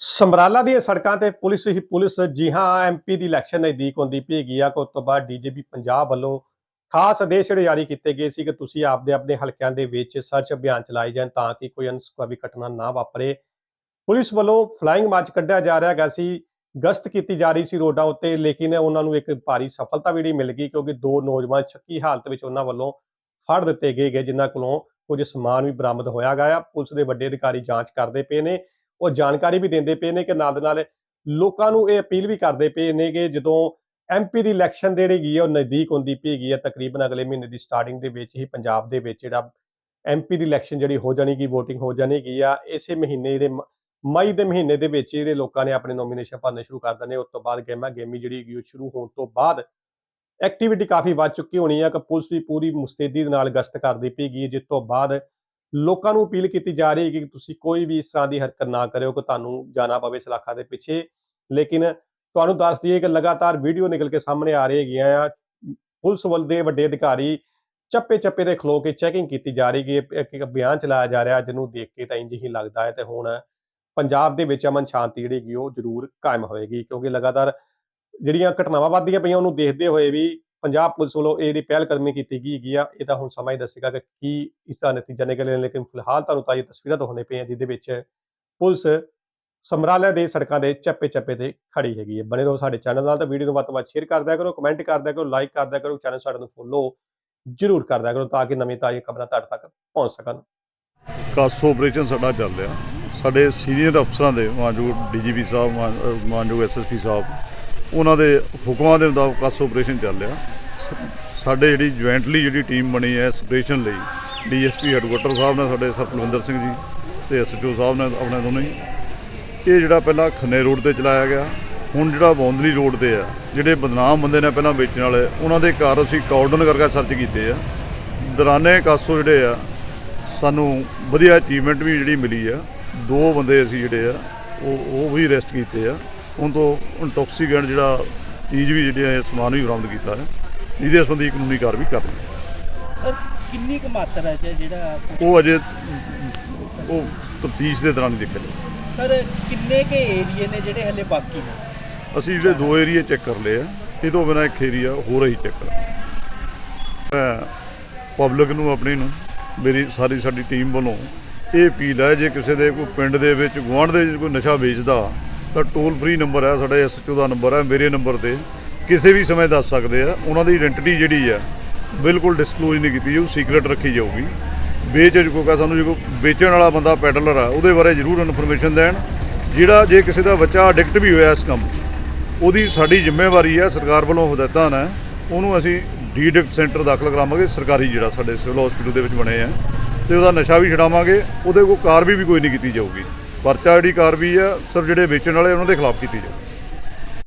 ਸਮਰਾਲਾ ਦੀਆਂ ਸੜਕਾਂ ਤੇ ਪੁਲਿਸ ਹੀ ਪੁਲਿਸ ਜੀ ਹਾਂ ਐਮਪੀ ਦੀ ਇਲੈਕਸ਼ਨ ਨਜ਼ਦੀਕ ਹੁੰਦੀ ਪਈ ਹੈਗੀ ਆ ਉਸ ਤੋਂ ਬਾਅਦ ਡੀਜੀਪੀ ਪੰਜਾਬ ਵੱਲੋਂ ਖਾਸ ਆਦੇਸ਼ ਜਿਹੜੇ ਜਾਰੀ ਕੀਤੇ ਗਏ ਸੀ ਕਿ ਤੁਸੀਂ ਆਪਦੇ ਆਪਣੇ ਹਲਕਿਆਂ ਦੇ ਵਿੱਚ ਸਰਚ ਅਭਿਆਨ ਚਲਾਏ ਜਾਣ ਤਾਂ ਕਿ ਕੋਈ ਅਨਸੁਖਾਵੀ ਘਟਨਾ ਨਾ ਵਾਪਰੇ। ਪੁਲਿਸ ਵੱਲੋਂ ਫਲਾਈਂਗ ਮਾਰਚ ਕੱਢਿਆ ਜਾ ਰਿਹਾ ਹੈਗਾ ਸੀ, ਗਸ਼ਤ ਕੀਤੀ ਜਾ ਰਹੀ ਸੀ ਰੋਡਾਂ ਉੱਤੇ, ਲੇਕਿਨ ਉਹਨਾਂ ਨੂੰ ਇੱਕ ਭਾਰੀ ਸਫਲਤਾ ਵੀ ਜਿਹੜੀ ਮਿਲ ਗਈ ਕਿਉਂਕਿ ਦੋ ਨੌਜਵਾਨ ਸ਼ੱਕੀ ਹਾਲਤ ਵਿੱਚ ਉਹਨਾਂ ਵੱਲੋਂ ਫੜ ਦਿੱਤੇ ਗਏ ਗਏ, ਜਿਨ੍ਹਾਂ ਕੋਲੋਂ ਕੁਝ ਸਮਾਨ ਵੀ ਬਰਾਮਦ ਹੋਇਆ ਗਿਆ ਪੁਲਿਸ ਦੇ ਵੱਡੇ ਅਧਿਕਾਰੀ ਜਾਂਚ ਕਰਦੇ ਪਏ ਨੇ। ਉਹ ਜਾਣਕਾਰੀ ਵੀ ਦਿੰਦੇ ਪਏ ਨੇ ਕਿ ਨਾਲ ਦੇ ਨਾਲ ਲੋਕਾਂ ਨੂੰ ਇਹ ਅਪੀਲ ਵੀ ਕਰਦੇ ਪਏ ਨੇ ਕਿ ਜਦੋਂ ਐਮਪੀ ਦੀ ਇਲੈਕਸ਼ਨ ਜਿਹੜੀ ਗਈ ਹੈ, ਉਹ ਨਜ਼ਦੀਕ ਹੁੰਦੀ ਪਈ ਗਈ ਹੈ, ਤਕਰੀਬਨ ਅਗਲੇ ਮਹੀਨੇ ਦੀ ਸਟਾਰਟਿੰਗ ਦੇ ਵਿੱਚ ਹੀ ਪੰਜਾਬ ਦੇ ਵਿੱਚ ਜਿਹੜਾ ਐਮਪੀ ਦੀ ਇਲੈਕਸ਼ਨ ਜਿਹੜੀ ਹੋ ਜਾਣੀ ਕੀ VOTING ਹੋ ਜਾਣੀ ਕੀ ਆ, ਇਸੇ ਮਹੀਨੇ ਜਿਹੜੇ ਮਈ ਦੇ ਮਹੀਨੇ ਦੇ ਵਿੱਚ ਜਿਹੜੇ ਲੋਕਾਂ ਨੇ ਆਪਣੇ ਨੋਮੀਨੇਸ਼ਨ ਭਰਨੇ ਸ਼ੁਰੂ ਕਰ ਦੇਣੇ ਉਸ ਤੋਂ ਬਾਅਦ ਗੇਮਾ, ਗੇਮੀ ਜਿਹੜੀ ਹੈਗੀ ਉਹ ਸ਼ੁਰੂ ਹੋਣ ਤੋਂ ਬਾਅਦ ਐਕਟੀਵਿਟੀ ਕਾਫੀ ਵੱਧ ਚੁੱਕੀ ਹੋਣੀ ਆ ਕਿ ਪੁਲਿਸ ਵੀ ਪੂਰੀ ਮੁਸਤੈਦੀ ਦੇ ਨਾਲ ਗਸ਼ਤ ਕਰਦੀ ਪਈ ਗਈ ਜਿਸ ਤੋਂ ਬਾਅਦ ਲੋਕਾਂ ਨੂੰ ਅਪੀਲ ਕੀਤੀ ਜਾ ਰਹੀ ਹੈ ਕਿ ਤੁਸੀਂ ਕੋਈ ਵੀ ਇਸ ਤਰ੍ਹਾਂ ਦੀ ਹਰਕਤ ਨਾ ਕਰਿਓ ਕਿ ਤੁਹਾਨੂੰ ਜਾਣਾ ਪਵੇ ਸਲਾਖਾਂ ਦੇ ਪਿੱਛੇ। ਲੇਕਿਨ ਤੁਹਾਨੂੰ ਦੱਸ ਦਈਏ ਕਿ ਲਗਾਤਾਰ ਵੀਡੀਓ ਨਿਕਲ ਕੇ ਸਾਹਮਣੇ ਆ ਰਹੀ ਹੈਗੀਆਂ ਆ। ਪੁਲਿਸ ਵੱਲ ਦੇ ਵੱਡੇ ਅਧਿਕਾਰੀ ਚੱਪੇ ਚੱਪੇ ਤੇ ਖਲੋ ਕੇ ਚੈਕਿੰਗ ਕੀਤੀ ਜਾ ਰਹੀ ਹੈ ਇੱਕ ਅਭਿਆਨ ਚਲਾਇਆ ਜਾ ਰਿਹਾ ਜਿਹਨੂੰ ਦੇਖ ਕੇ ਤਾਂ ਇੰਜ ਹੀ ਲੱਗਦਾ ਹੈ ਤੇ ਹੁਣ ਪੰਜਾਬ ਦੇ ਵਿੱਚ ਅਮਨ ਸ਼ਾਂਤੀ ਜਿਹੜੀ ਹੈਗੀ ਉਹ ਜ਼ਰੂਰ ਕਾਇਮ ਹੋਏਗੀ ਕਿਉਂਕਿ ਲਗਾਤਾਰ ਜਿਹੜੀਆਂ ਘਟਨਾਵਾਂ ਵੱਧਦੀਆਂ ਪਈਆਂ ਉਹਨੂੰ ਦੇਖਦੇ ਹੋਏ ਵੀ ਪੰਜਾਬ ਪੁਲਿਸ ਵੱਲੋਂ ਇਹ ਜਿਹੜੀ ਪਹਿਲ ਕਦਮੀ ਕੀਤੀ ਗਈ ਹੈਗੀ ਆ, ਇਹ ਹੁਣ ਸਮਾਂ ਹੀ ਦੱਸੇਗਾ ਕਿ ਕੀ ਇਸ ਦਾ ਨਤੀਜਾ ਨਿਕਲੇ ਲੇਕਿਨ ਫਿਲਹਾਲ ਤੁਹਾਨੂੰ ਤਾਂ ਇਹ ਤਸਵੀਰਾਂ ਦਿਖਾਉਣੇ ਪਈਆਂ ਜਿਹਦੇ ਵਿੱਚ ਪੁਲਿਸ ਸਮਰਾਲੇ ਦੇ ਸੜਕਾਂ ਦੇ ਚੱਪੇ ਚੱਪੇ ਤੇ ਖੜੀ ਹੈਗੀ ਹੈ। ਬਣੇ ਰਹੋ ਸਾਡੇ ਚੈਨਲ ਨਾਲ ਤਾਂ ਵੀਡੀਓ ਨੂੰ ਵੱਧ ਤੋਂ ਵੱਧ ਸ਼ੇਅਰ ਕਰ ਕਰੋ, ਕਮੈਂਟ ਕਰ ਕਰੋ, ਲਾਈਕ ਕਰ ਕਰੋ, ਚੈਨਲ ਸਾਡੇ ਨੂੰ ਫੋਲੋ ਜ਼ਰੂਰ ਕਰ ਕਰੋ ਤਾਂ ਕਿ ਨਵੀਂ ਤਾਜ਼ੀ ਖਬਰਾਂ ਤੁਹਾਡੇ ਤੱਕ ਪਹੁੰਚ ਸਕਣ। ਕਾਸੋ ਆਪਰੇਸ਼ਨ ਸਾਡਾ ਚੱਲ ਰਿਹਾ। ਸਾਡੇ ਸੀਨੀਅਰ ਅਫਸਰਾਂ ਦੇ ਮਾਨਯੋਗ ਡੀਜੀਪੀ ਸਾਹਿਬ ਮਾਨਯੋਗ ਐਸਐਸਪੀ ਸਾਹਿਬ ਉਹਨਾਂ ਦੇ ਹੁਕਮਾਂ ਦੇ ਮੁਤਾਬਕ ਕਾਸੋ ਆਪਰੇਸ਼ਨ ਚੱਲ ਰਿਹਾ। ਸਾਡੇ ਜਿਹੜੀ ਜੁਆਇੰਟਲੀ ਜਿਹੜੀ ਟੀਮ ਬਣੀ ਹੈ ਇਸ ਆਪਰੇਸ਼ਨ ਲਈ ਡੀਐਸਪੀ ਹੈਡਕੁਆਟਰ ਸਾਹਿਬ ਨੇ ਸਾਡੇ ਸਰ ਕੁਲਵਿੰਦਰ ਸਿੰਘ ਜੀ ਤੇ ਐਸਐਚਓ ਸਾਹਿਬ ਨੇ ਆਪਣੇ ਦੋਨੇ ਹੀ ਇਹ ਜਿਹੜਾ ਪਹਿਲਾਂ ਖੰਨੇ ਰੋਡ ਤੇ ਚਲਾਇਆ ਗਿਆ, ਹੁਣ ਜਿਹੜਾ ਬੌਂਦਲੀ ਰੋਡ ਤੇ ਆ, ਜਿਹੜੇ ਬਦਨਾਮ ਬੰਦੇ ਨੇ ਪਹਿਲਾਂ ਵੇਚਣ ਵਾਲੇ, ਉਹਨਾਂ ਦੇ ਘਰ ਅਸੀਂ ਕਾਰਡਨ ਕਰਕੇ ਸਰਚ ਕੀਤੇ ਆ। ਦਰਾਨੇ ਕਾਸੋ ਜਿਹੜੇ ਆ, ਸਾਨੂੰ ਵਧੀਆ ਅਚੀਵਮੈਂਟ ਵੀ ਜਿਹੜੀ ਮਿਲੀ ਆ। ਦੋ ਬੰਦੇ ਅਸੀਂ ਜਿਹੜੇ ਆ, ਉਹ ਉਹ ਵੀ ਅਰੈਸਟ ਕੀਤੇ ਆ। ਉਹਨਾਂ ਤੋਂ ਇੰਟੌਕਸੀਕੈਂਟ ਜਿਹੜਾ ਚੀਜ਼ ਵੀ ਜਿਹੜੀ ਹੈ ਸਮਾਨ ਵੀ ਬਰਾਮਦ ਕੀਤਾ ਹੈ। ਜਿਹਦੇ ਸੰਬੰਧੀ ਕਾਨੂੰਨੀ ਕਾਰਵਾਈ ਕਰ ਰਹੇ ਹਾਂ। ਸਰ ਕਿੰਨੀ ਕੁ ਮਾਤਰਾ ਚ ਹੈ ਜਿਹੜਾ ਉਹ ਅਜੇ ਉਹ ਤਫਤੀਸ਼ ਦੇ ਦੌਰਾਨ ਹੀ ਦੇਖਿਆ ਜਾਊਗਾ ਸਰ ਕਿੰਨੇ ਕੇ ਏਰੀਏ ਨੇ ਜਿਹੜੇ ਹਲੇ ਬਾਕੀ ਨੇ? ਅਸੀਂ ਜਿਹੜੇ ਦੋ ਏਰੀਏ ਚੈੱਕ ਕਰ ਲਏ ਆ ਇਹ ਤੋਂ ਬਿਨਾਂ ਇੱਕ ਏਰੀਆ ਹੋਰ ਹੀ ਚੈੱਕ ਕਰਾਂਗੇ। ਮੈਂ ਪਬਲਿਕ ਨੂੰ ਆਪਣੀ ਨੂੰ ਮੇਰੀ ਸਾਰੀ ਸਾਡੀ ਟੀਮ ਵੱਲੋਂ ਇਹ ਅਪੀਲ ਹੈ ਜੇ ਕਿਸੇ ਦੇ ਕੋਈ ਪਿੰਡ ਦੇ ਵਿੱਚ ਗੁਆਂਢ ਦੇ ਵਿੱਚ ਕੋਈ ਨਸ਼ਾ ਵੇਚਦਾ ਤਾਂ ਟੋਲ ਫ੍ਰੀ ਨੰਬਰ ਹੈ, ਸਾਡਾ ਐਸਐਚਓ ਦਾ ਨੰਬਰ ਹੈ, ਮੇਰੇ ਨੰਬਰ ਤੇ। ਕਿਸੇ ਵੀ ਸਮੇਂ ਦੱਸ ਸਕਦੇ ਆ, ਉਹਨਾਂ ਦੀ ਆਇਡੈਂਟੀਟੀ ਜਿਹੜੀ ਆ, ਬਿਲਕੁਲ ਡਿਸਕਲੋਜ਼ ਨਹੀਂ ਕੀਤੀ ਜਾਊ ਸੀਕ੍ਰੀਟ ਰੱਖੀ ਜਾਊਗੀ। ਵੇਚ ਸਾਨੂੰ ਜੇ ਕੋਈ ਵੇਚਣ ਵਾਲਾ ਬੰਦਾ ਪੈਡਲਰ ਆ, ਉਹਦੇ ਬਾਰੇ ਜ਼ਰੂਰ ਇਨਫੋਰਮੇਸ਼ਨ ਦੇਣ। ਜਿਹੜਾ ਜੇ ਕਿਸੇ ਦਾ ਬੱਚਾ ਐਡਿਕਟ ਵੀ ਹੋਇਆ ਇਸ ਕੰਮ 'ਚ, ਉਹਦੀ ਸਾਡੀ ਜ਼ਿੰਮੇਵਾਰੀ ਹੈ ਸਰਕਾਰ ਵੱਲੋਂ ਹਦਾਇਤਾਂ ਨੇ, ਉਹਨੂੰ ਅਸੀਂ ਡੀਡਿਕਟ ਸੈਂਟਰ ਦਾਖਲ ਕਰਾਵਾਂਗੇ, ਸਰਕਾਰੀ ਜਿਹੜਾ ਸਾਡੇ ਸਿਵਲ ਹਸਪੀਟਲ ਦੇ ਵਿੱਚ ਬਣੇ ਆ। ਤੇ ਉਹਦਾ ਨਸ਼ਾ ਵੀ ਛਡਾਵਾਂਗੇ, ਉਹਦੇ ਕੋਲ ਕਾਰਵਾਈ ਵੀ ਕੋਈ ਨਹੀਂ ਕੀਤੀ ਜਾਊਗੀ। ਪਰਚਾ ਜਿਹੜੀ ਕਾਰਵਾਈ ਆ ਸਿਰਫ ਜਿਹੜੇ ਵੇਚਣ ਵਾਲੇ ਉਹਨਾਂ ਦੇ ਖਿਲਾਫ ਕੀਤੀ ਜਾਵੇ